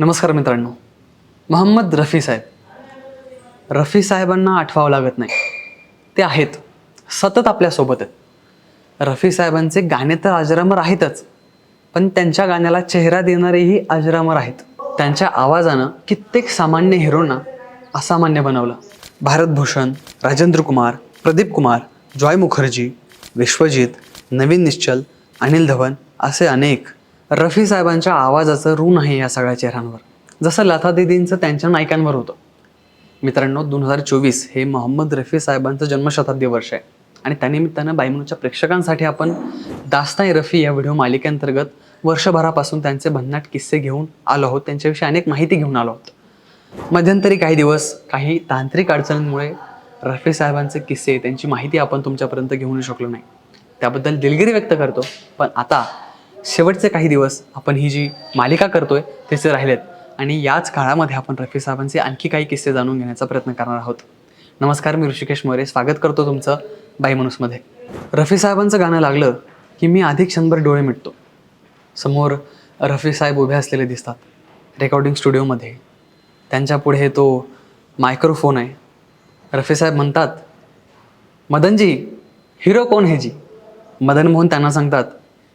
नमस्कार मित्रांनो. मोहम्मद रफी साहेब. रफी साहेबांना आठवावं लागत नाही. ते आहेत. सतत आपल्यासोबत आहेत. रफी साहेबांचे गाणे तर अजरामर आहेतच. पण त्यांच्या गाण्याला चेहरा देणारेही अजरामर आहेत. त्यांच्या आवाजानं कित्येक सामान्य हिरोंना असामान्य बनवलं. भारतभूषण राजेंद्र कुमार प्रदीप कुमार जॉय मुखर्जी विश्वजित नवीन निश्चल अनिल धवन असे अनेक रफी साहेबांच्या आवाजाचं ऋण आहे या सगळ्या चेहऱ्यांवर. जसं लता दिदींचं त्यांच्या नायकांवर होतं. मित्रांनो दोन हजार चोवीस हे मोहम्मद रफी साहेबांचं जन्मशताब्दी वर्ष आहे. आणि त्यानिमित्तानं बाईमनूच्या प्रेक्षकांसाठी आपण दास्ताई रफी या व्हिडिओ मालिकेअंतर्गत वर्षभरापासून त्यांचे भन्नाट किस्से घेऊन आलो आहोत. त्यांच्याविषयी अनेक माहिती घेऊन आलो आहोत. मध्यंतरी काही दिवस काही तांत्रिक अडचणींमुळे रफी साहेबांचे किस्से त्यांची माहिती आपण तुमच्यापर्यंत घेऊन शकलो नाही. त्याबद्दल दिलगिरी व्यक्त करतो. पण आता शेवटचे काही दिवस आपण ही जी मालिका करतोय त्याचे राहिलेत. आणि याच काळामध्ये आपण रफी साहेबांचे आणखी काही किस्से जाणून घेण्याचा प्रयत्न करणार आहोत. नमस्कार मी ऋषिकेश मोरे. स्वागत करतो तुमचं बाई माणूसमध्ये रफी साहेबांचं गाणं लागलं की मी अधिक क्षणभर डोळे मिटतो. समोर रफी साहेब उभे असलेले दिसतात रेकॉर्डिंग स्टुडिओमध्ये त्यांच्या पुढे तो मायक्रोफोन आहे. रफी साहेब म्हणतात मदनजी हिरो कोण हे जी? मदन मोहन त्यांना सांगतात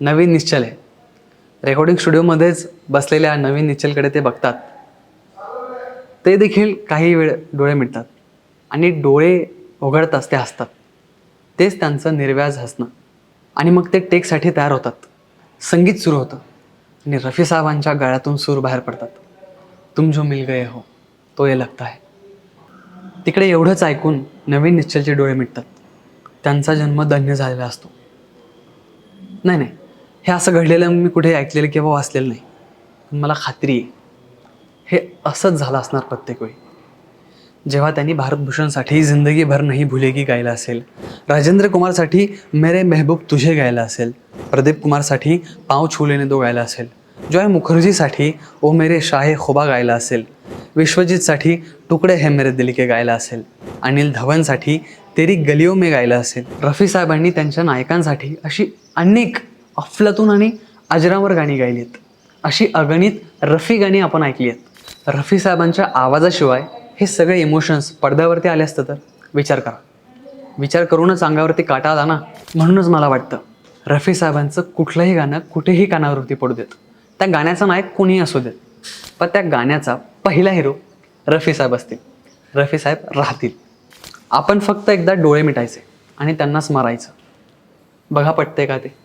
नवीन निश्चल आहे. रेकॉर्डिंग स्टुडिओमध्येच बसलेल्या नवीन निश्चलकडे ते बघतात. ते देखील काही वेळ डोळे मिटतात आणि डोळे उघडताच ते हसतात. तेच त्यांचं निर्व्याज हसणं. आणि मग ते टेकसाठी तयार होतात. संगीत सुरू होतं. आणि रफी साहेबांच्या गळ्यातून सूर बाहेर पडतात. तुम जो मिल गए हो तो ये लगता है. तिकडे एवढंच ऐकून नवीन निश्चलचे डोळे मिटतात. त्यांचा जन्म धन्य झालेला असतो. नाही नाही. हे असं घडलेलं मी कुठे ऐकलेलं किंवा वाचलेलं नाही. पण मला खात्री आहे. हे असंच झालं असणार प्रत्येक वेळी. जेव्हा त्यांनी भारतभूषणसाठी जिंदगीभर नाही भुलेगी गायला असेल. राजेंद्र कुमारसाठी मेरे मेहबूब तुझे गायला असेल. प्रदीप कुमारसाठी पाव छुलेने दो गायला असेल. जॉय मुखर्जीसाठी ओ मेरे शाहे खुबा गायला असेल. विश्वजितसाठी तुकडे हे मेरे दिल के गायला असेल. अनिल धवनसाठी तेरी गलिओ मे गायला असेल. रफी साहेबांनी त्यांच्या नायकांसाठी अशी अनेक अफलातून आणि अजरावर गाणी गायली आहेत अशी अगणित रफी गाणी आपण ऐकली आहेत रफी साहेबांच्या आवाजाशिवाय हे सगळे इमोशन्स पडद्यावरती आले असतं तर? विचार करा. विचार करूनच अंगावरती काटा आला ना? म्हणूनच मला वाटतं रफी साहेबांचं कुठलंही गाणं कुठेही कानावरती पडू देत. त्या गाण्याचा नायक कोणीही असू देत. पण त्या गाण्याचा पहिला हिरो रफी साहेब असतील. रफी साहेब राहतील. आपण फक्त एकदा डोळे मिटायचे आणि त्यांनाच मारायचं. बघा पटते का ते?